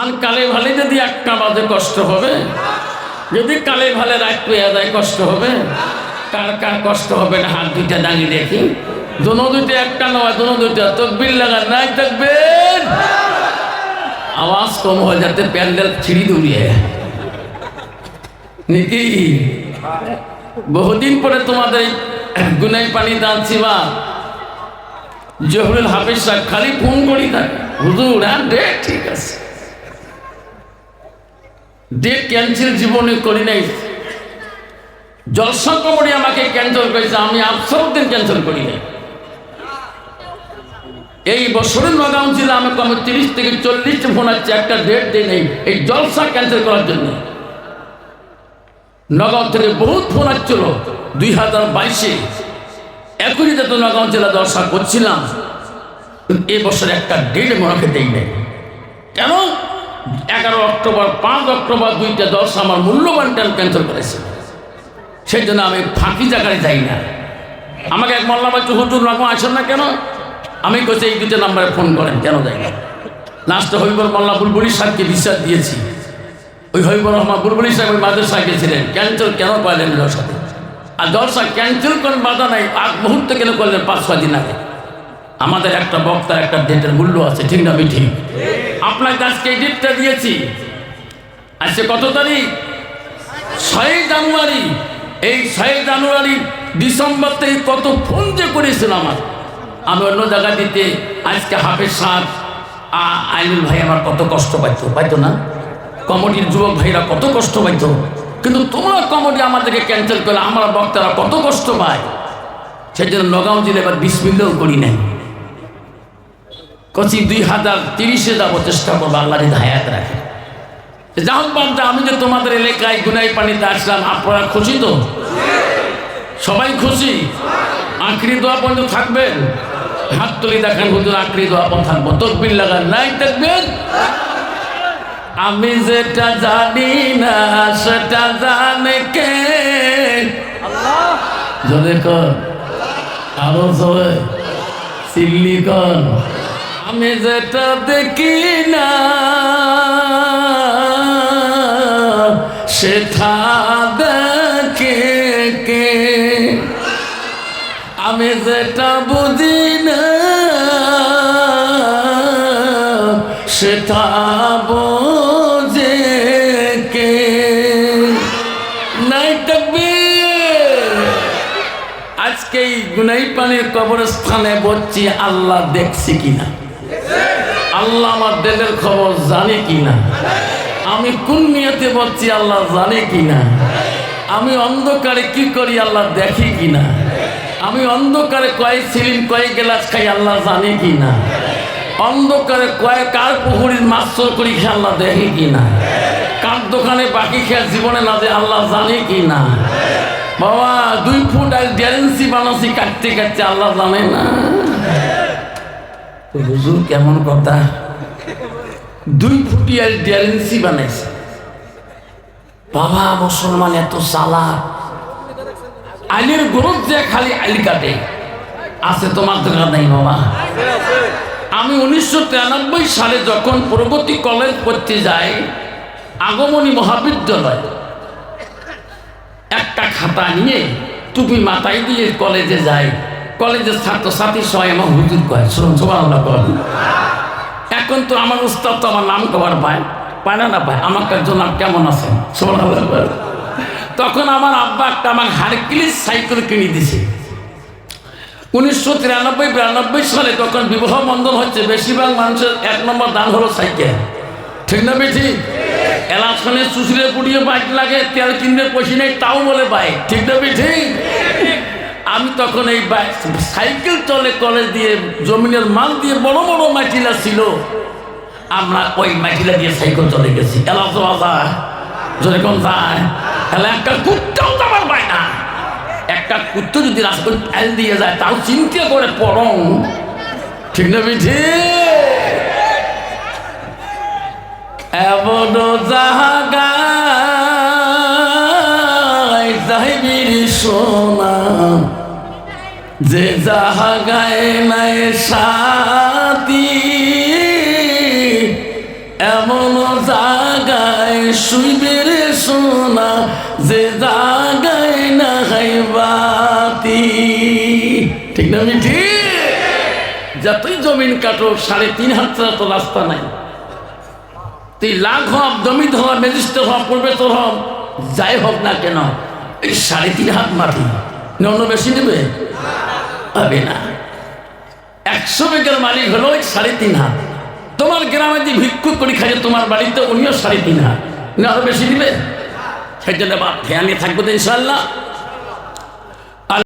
আর কালে ভালে যদি একটা বাজে কষ্ট হবে? যদি কালে ভালে রাত পেয়ে যায়, কষ্ট হবে? কার কার কষ্ট হবে না? হাত দুইটা দাঁড়িয়ে দেখি। দোনো দুইটা একটা নয়, দোনো দুইটা। তকবির লাগা নাই থাকবেন আওয়াজ কম হয়ে যাতে প্যান্ডেল ছিঁড়ি দৌড়িয়ে নাকি? বহুদিন পরে তোমাদের গুনাই পানি দাঁড়ছি বা? জহুরুল হাফিজ সাহেব খালি ফোন করি থাকে। হুজুর হ্যাঁ ঠিক আছে। ডেট ক্যান্সেল জীবনে করি নাই। জলসা কমরি আমাকে ক্যান্সেল করেছে, আমি আফসর দিন ক্যান্সেল করি নাই। এই বছরের নগাঁও জেলা আমাকে আমি তিরিশ থেকে চল্লিশটা ফোন আসছে একটা ডেট দিই নেই, এই জলসা ক্যান্সেল করার জন্য। নগাঁও থেকে বহুত ফোন আসছিল, দুই হাজার বাইশে। এখনই তো নগাঁও জেলা দর্শা করছিলাম। এ বছর একটা ডেট মনে দেই নাই। কেন? এগারো অক্টোবর, পাঁচ অক্টোবর দুইটা দশ আমার মূল্যবান ট্রেন ক্যান্সেল করেছে। সেই জন্য আমি ফাঁকি জায়গায় যাই না। আমাকে এক মোল্লা বাচ্চু হুজুর রকম আসেন না কেন? আমি কোথায় এই দুটো নাম্বারে ফোন করেন, কেন যাই না? লাস্টে হবিবর মোল্লা বুলবুলি সাহেবকে বিশ্বাস দিয়েছি। ওই হবিবর রহমান বুলবুলি সাহেব ওই মাদ্রাসা গেছিলেন ক্যান্সেল কেন পাইলেন দশাতে আর দশা ক্যান্সেল করেন বাধা নাই, আগ মুহূর্তে কেন করলেন পাঁচ, ছয় দিন আগে? আমাদের একটা বক্তার একটা ডেটের মূল্য আছে, ঠিক না আমি ঠিক আজকে এই ডেটটা দিয়েছি। আজকে কত তারিখ? ছয় জানুয়ারি। এই ছয় জানুয়ারি ডিসেম্বর থেকে কত ফোন যে করেছিল আমার। আমি অন্য জায়গা দিতে আজকে হাফের সাহ আইনুল ভাই আমার কত কষ্ট পাইতো পাইতো না? কমেডির যুবক ভাইরা কত কষ্ট পাইতো। কিন্তু তোমরা কমেডি আমাদেরকে ক্যান্সেল করলে, আমরা বক্তারা কত কষ্ট পায়। সেই জন্য নগাঁও জেলে এবার বিশ মিনিটও করি নাই। কচি দুই হাজার তিরিশে যাব চেষ্টা করব, আল্লাহ যদি হায়াত রাখে। যাই হোক বাবদা আমি যে তোমাদের এলাকায় গুনাই পানিতে আসলাম, আপনারা খুশি তো? সবাই খুশি? আঁকড়ি দোয়া পর্যন্ত থাকবেন? হাত তুলি দেখেন, হুজুর, আঁকড়ি দোয়া পর্যন্ত থাকব। তকবির লাগান নাই থাকবেন আমি যেটা জানি না, সেটা জানে কে? জোরে কর। আরও জোরে। চিল্লি কর। আমি যেটা দেখি না, সেটা দেখে কে? আমি যেটা বুঝি না, সেটা বোঝে কে? নাই আজকে এই গুনাই পানির কবরস্থানে বলছি, আল্লাহ দেখছি কিনা? আল্লাহ আমার দিলের খবর জানে কিনা? আমি কোন নিয়তে বলছি আল্লাহ জানে কিনা? আমি অন্ধকারে কি করি আল্লাহ দেখি কিনা? আমি অন্ধকারে কয় সিলিম, কয় গ্লাস খাই আল্লাহ জানে কিনা? অন্ধকারে কয় কার পুকুরির মাছ করি খেয়ে আল্লাহ দেখে কিনা? কার দোকানে বাকি খেয়ে জীবনে না যে আল্লাহ জানে কিনা? বাবা, দুই ফুট আর গ্যারেন্সি বানাচ্ছি, কাটতে কাটতে আল্লাহ জানে না। হুজুর কেমন কথা? দুই ফুটি আর গ্যারেন্সি বানাইছে। বাবা, মুসলমান এত চালা আইলের গরজ যে খালি আইল কাটে, আছে তোমার দোকান নাই বাবা। আমি উনিশশো তিরানব্বই সালে যখন প্রগতি কলেজ পড়তে যাই, আগমনী মহাবিদ্যালয়, একটা খাতা নিয়ে টুপি মাথায় দিয়ে কলেজে যাই। কলেজের ছাত্রছাত্রী সবাই আমার হুজুর কয় কর। এখন তো আমার উস্তাদ তো আমার নাম কবার পায় পায় না না পায়? আমার একজন নাম কেমন আছে? সবার তখন আমার আব্বা একটা আমার হারকিলিস সাইকেল কিনে দিছে। উনিশশো তিরানব্বই, বিরানব্বই সালে তখন বিবাহ বন্ধন হচ্ছে, বেশিরভাগ মানুষের এক নম্বর দান হলো সাইকেল। ঠিক না, বেঠি? এলাকানে চুষিরে পুড়িয়ে বাইক লাগে, তেল কিনতে পয়সা নেই, তাও বলে বাইক। ঠিক না, বেঠি? আমি তখন এই সাইকেল চলে কলেজ দিয়ে, জমিনের মাল দিয়ে বড় বড় মাটিলা ছিল। আমরা ওই মাটিলা দিয়ে সাইকেল চলে গেছি। তাহলে একটা কুত্তাও তো আমার পায় না। একটা কুত্তো যদি রাস্তা ফেল দিয়ে যায়, তাও চিন্তা করে পড়ং। ঠিক না বিঠি? এমন জাহাগায় সোনা যে জাহাগায় নাই সাথী এমন জাগায় শুইবে রে সোনা। যে জাগায় না হাইবাতি ঠিক না আমি ঠিক? যতই জমিন কাটো, সাড়ে তিন ছাড়া তো রাস্তা নাই। তুই লাখ হব জমিত হব ম্যাজিস্ট্রেট হব প্রফেসর হব যাই হোক না কেন এই সাড়ে তিন হাত মাটি অন্য বেশি নেবে? হবে না। একশো বিঘের মালিক হলো ওই সাড়ে তিন হাত। তোমার গ্রামে যে ভিক্ষু করে খাইছে তোমার বাড়িতে, উনিও সাড়ে তিন হাত। আরও বেশি দিবে সেই জন্য খেয়ালি থাকব তো ইনশাল্লাহ